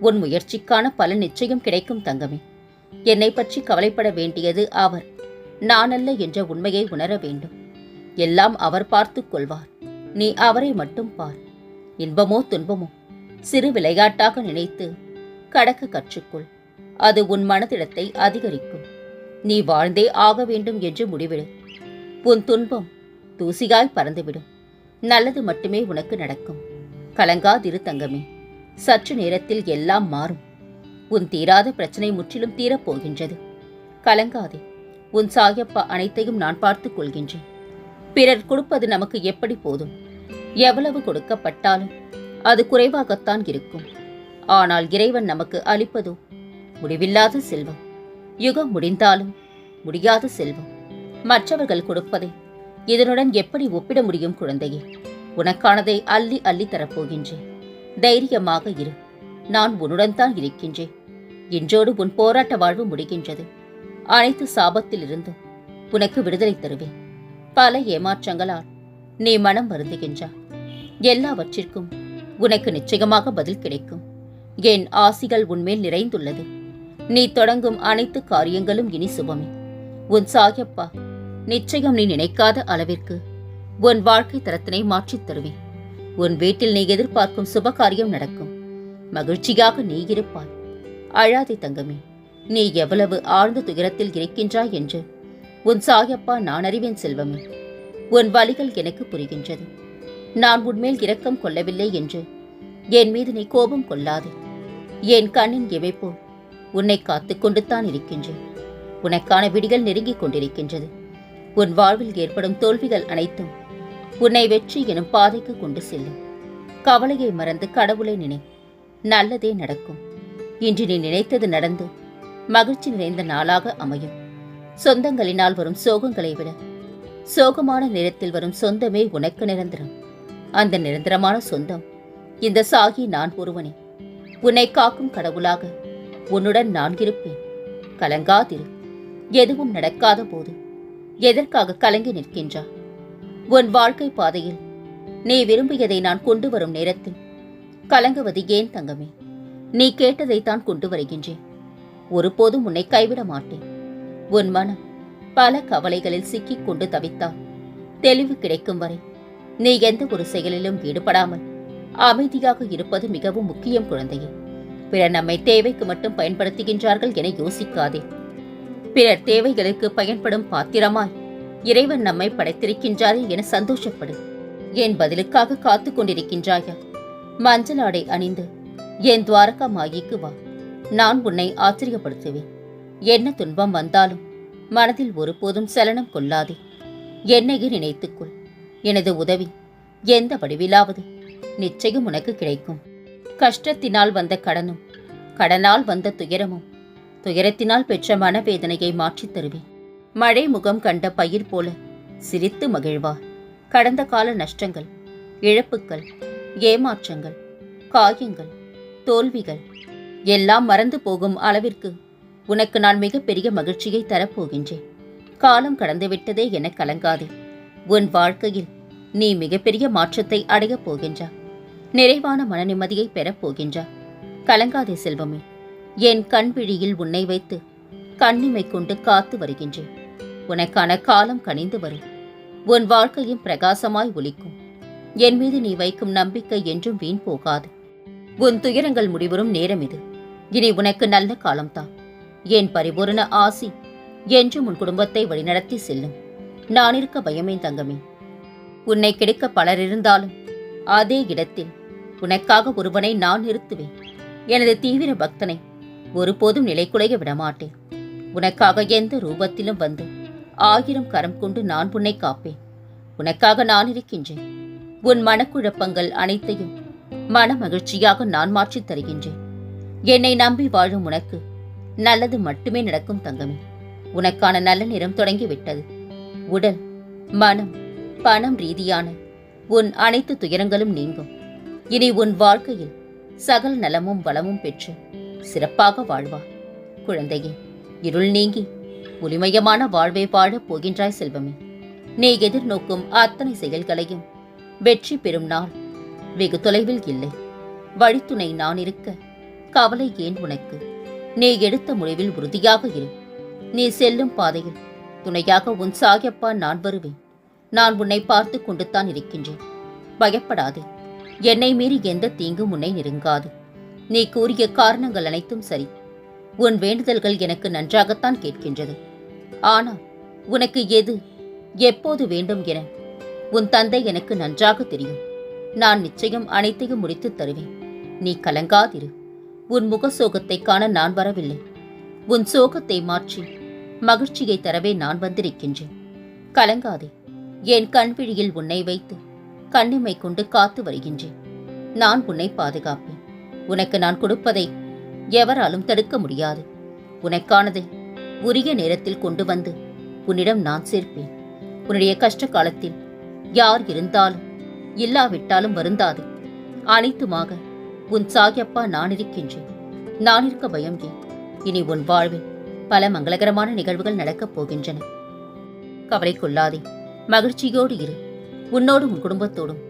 உன் முயற்சிக்கான பலன் நிச்சயம் கிடைக்கும் தங்கமே. என்னை பற்றி கவலைப்பட வேண்டியது அவர். நானல்ல என்ற உண்மையை உணர வேண்டும். எல்லாம் அவர் பார்த்துக் கொள்வார். நீ அவரை மட்டும் பார். இன்பமோ துன்பமோ சிறு விளையாட்டாக நினைத்து கடக்க கற்றுக்கொள். அது உன் மனதிடத்தை அதிகரிக்கும். நீ வாழ்ந்தே ஆக வேண்டும் என்று முடிவிடு. உன் துன்பம் தூசியாய் பறந்துவிடும். நல்லது மட்டுமே உனக்கு நடக்கும். கலங்காதிரு தங்கமே. சற்று நேரத்தில் எல்லாம் மாறும். உன் தீராத பிரச்சனை முற்றிலும் தீரப்போகின்றது. கலங்காதே உன் சாயப்பா அனைத்தையும் நான் பார்த்துக் கொள்கின்றேன். பிறர் கொடுப்பது நமக்கு எப்படி போதும்? எவ்வளவு கொடுக்கப்பட்டாலும் அது குறைவாகத்தான் இருக்கும். ஆனால் இறைவன் நமக்கு அளிப்பதோ? முடிவில்லாத செல்வம். யுகம் முடிந்தாலும் முடியாத செல்வம். மற்றவர்கள் கொடுப்பதை இதனுடன் எப்படி ஒப்பிட முடியும் குழந்தையே? உனக்கானதை அள்ளி அள்ளி தரப்போகின்றேன். தைரியமாக இரு. நான் உன்னுடன் தான் இருக்கின்றேன். இன்றோடு உன் போராட்ட வாழ்வு முடிகின்றது. அனைத்து சாபத்தில் இருந்தும் உனக்கு விடுதலை தருவேன். பல ஏமாற்றங்களால் நீ மனம் வருந்துகின்றாய் எல்லாவற்றிற்கும் உனக்கு நிச்சயமாக பதில் கிடைக்கும். என் ஆசிகள் உன்மேல் நிறைந்துள்ளது. நீ தொடங்கும் அனைத்து காரியங்களும் இனி சுபமே. உன் சாயப்பா நிச்சயம் நீ நினைக்காத அளவிற்கு உன் வாழ்க்கை தரத்தினை மாற்றித் தருவேன். உன் வீட்டில் நீ எதிர்பார்க்கும் சுபகாரியம் நடக்கும். மகிழ்ச்சியாக நீ இருப்பாய். அழாதே தங்கமே நீ எவ்வளவு ஆழ்ந்த துயரத்தில் இருக்கின்றாய் என்று உன் சாயப்பா நான் அறிவேன் செல்வமே. உன் வலிகள் எனக்கு புரிகின்றது. நான் உன்மேல் இரக்கம் கொள்ளவில்லை என்று என் மீது நீ கோபம் கொள்ளாதே. என் கண்ணின் இமைப்போ உன்னை காத்துக் கொண்டுத்தான் இருக்கின்றேன் உனக்கான விடிகள் நெருங்கிக் கொண்டிருக்கின்றது. உன் வாழ்வில் ஏற்படும் தோல்விகள் அனைத்தும் உன்னை வெற்றி எனும் பாதைக்கு கொண்டு செல்லும். கவலையை மறந்து கடவுளை நினை. நல்லதே நடக்கும். இன்று நீ நினைத்தது நடந்து மகிழ்ச்சி நிறைந்த நாளாக அமையும். சொந்தங்களினால் வரும் சோகங்களை விட சோகமான நேரத்தில் வரும் சொந்தமே உனக்கு நிரந்தரம். அந்த நிரந்தரமான சொந்தம் இந்த சாகி நான் ஒருவனே. உன்னை காக்கும் கடவுளாக உன்னுடன் நான் இருப்பேன். கலங்காதிரு. எதுவும் நடக்காத போது எதற்காக கலங்கி நிற்கின்றா உன் வாழ்க்கை பாதையில். நீ விரும்பியதை நான் கொண்டு வரும் நேரத்தில். கலங்குவது ஏன் தங்கமே? நீ கேட்டதைத்தான் கொண்டு வருகின்றேன். ஒருபோதும் உன்னை கைவிட மாட்டேன். உன் மனம் பல கவலைகளில் சிக்கிக் கொண்டு தவித்தால் தெளிவு கிடைக்கும் வரை நீ எந்த ஒரு செயலிலும் ஈடுபடாமல் அமைதியாக இருப்பது மிகவும் முக்கியம் குழந்தையே. பிறர் நம்மை தேவைக்கு மட்டும் பயன்படுத்துகின்றார்கள் என யோசிக்காதே. பிறர் தேவைகளுக்கு பயன்படும் பாத்திரமாய் இறைவன் நம்மை படைத்திருக்கின்றாரே என சந்தோஷப்படு. என் பதிலுக்காக காத்துக் கொண்டிருக்கின்றாயா? மஞ்சள் ஆடை அணிந்து என் துவாரகா மாயிக்கு வா. நான் உன்னை ஆச்சரியப்படுத்துவேன். என்ன துன்பம் வந்தாலும் மனதில் ஒருபோதும் சலனம் கொள்ளாதே. என்னையே நினைத்துக்கொள். எனது உதவி எந்த வடிவிலாவது நிச்சயம் உனக்கு கிடைக்கும். கஷ்டத்தினால் வந்த கடனும் கடனால் வந்த துயரமும் துயரத்தினால் பெற்ற மனவேதனையை மாற்றித் தருவேன். மழை முகம் கண்ட பயிர் போல சிரித்து மகிழ்வார் கடந்த கால நஷ்டங்கள் இழப்புக்கள் ஏமாற்றங்கள் காயங்கள் தோல்விகள் எல்லாம் மறந்து போகும் அளவிற்கு உனக்கு நான் மிகப்பெரிய மகிழ்ச்சியை தரப்போகின்றேன். காலம் கடந்துவிட்டதே என கலங்காதே. உன் வாழ்க்கையில் நீ மிகப்பெரிய மாற்றத்தை அடையப் போகின்றா. நிறைவான மன நிம்மதியை பெறப் போகின்றா. கலங்காதே செல்வமே. என் கண் விழியில் உன்னை வைத்து கண்ணிமை கொண்டு காத்து வருகின்றேன். உனக்கான காலம் கனிந்து வரும். உன் வாழ்க்கையும் பிரகாசமாய் ஒலிக்கும். என் மீது நீ வைக்கும் நம்பிக்கை என்றும் வீண் போகாது. உன் துயரங்கள் முடிவரும் நேரம் இது. இனி உனக்கு நல்ல காலம்தான் என் பரிபூரண ஆசி என்றும் உன் குடும்பத்தை வழிநடத்தி செல்லும். நான் இருக்க பயமே தங்கமே. உன்னை கெடுக்க பலர் இருந்தாலும் அதே இடத்தில் உனக்காக ஒருவனை நான் நிறுத்துவேன். எனது தீவிர பக்தனை ஒருபோதும் நிலைக்குலைய விடமாட்டேன். உனக்காக எந்த ரூபத்திலும் வந்து ஆயிரம் கரம் கொண்டு நான் உன்னை காப்பேன். உனக்காக நான் இருக்கின்றேன். உன் மனக்குழப்பங்கள் அனைத்தையும் மன மகிழ்ச்சியாக நான் மாற்றித் தருகின்றேன். என்னை நம்பி வாழும் உனக்கு நல்லது மட்டுமே நடக்கும் தங்கமே. உனக்கான நல்ல நேரம் தொடங்கிவிட்டது. உடல் மனம் பணம் ரீதியான உன் அனைத்து துயரங்களும் நீங்கும். இனி உன் வாழ்க்கையில் சகல நலமும் வளமும் பெற்று சிறப்பாக வாழ்வா. குழந்தையே இருள் நீங்கி ஒளிமயமான வாழ்வை வாழப் போகின்றாய் செல்வமே. நீ எதிர்நோக்கும் அத்தனை செயல்களையும் வெற்றி பெறும் நாள் வெகு தொலைவில் இல்லை. வழித்துணை நான் இருக்க கவலை ஏன் உனக்கு? நீ எடுத்த முடிவில் உறுதியாக இரு. நீ செல்லும் பாதையில் துணையாக உன் சாயப்பா நான் வருவேன். நான் உன்னை பார்த்து கொண்டுத்தான் இருக்கின்றேன். பயப்படாதே. என்னை மீறி எந்த தீங்கும் உன்னை நெருங்காது. நீ கூறிய காரணங்கள் அனைத்தும் சரி. உன் வேண்டுதல்கள் எனக்கு நன்றாகத்தான் கேட்கின்றது. ஆனால் உனக்கு எது எப்போது வேண்டும் என உன் தந்தை எனக்கு நன்றாக தெரியும். நான் நிச்சயம் அனைத்தையும் முடித்துத் தருவேன். நீ கலங்காதிரு. உன் முக சோகத்தை காண நான் வரவில்லை. உன் சோகத்தை மாற்றி மகிழ்ச்சியை தரவே நான் வந்திருக்கின்றேன். கலங்காதே. என் கண்விழியில் உன்னை வைத்து கண்ணிமை கொண்டு காத்து வருகின்றேன். நான் உன்னை பாதுகாப்பேன். உனக்கு நான் கொடுப்பதை எவராலும் தடுக்க முடியாது. உனக்கானதை உரிய நேரத்தில் கொண்டு வந்து உன்னிடம் நான் சேர்ப்பேன். உன்னுடைய கஷ்ட காலத்தில் யார் இருந்தாலும் இல்லாவிட்டாலும் வருந்தாது. அனைத்துமாக உன் சாகியப்பா நான் இருக்கின்றேன். நான் இருக்க பயம் ஏன்? இனி உன் வாழ்வில் பல மங்களகரமான நிகழ்வுகள் நடக்கப் போகின்றன. கவலை கொள்ளாதே. மகிழ்ச்சியோடு இரு. உன்னோடும் உன் குடும்பத்தோடும்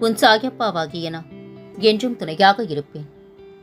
உன் சாயப்பாவாகிய நான் என்றும் துணையாக இருப்பேன்.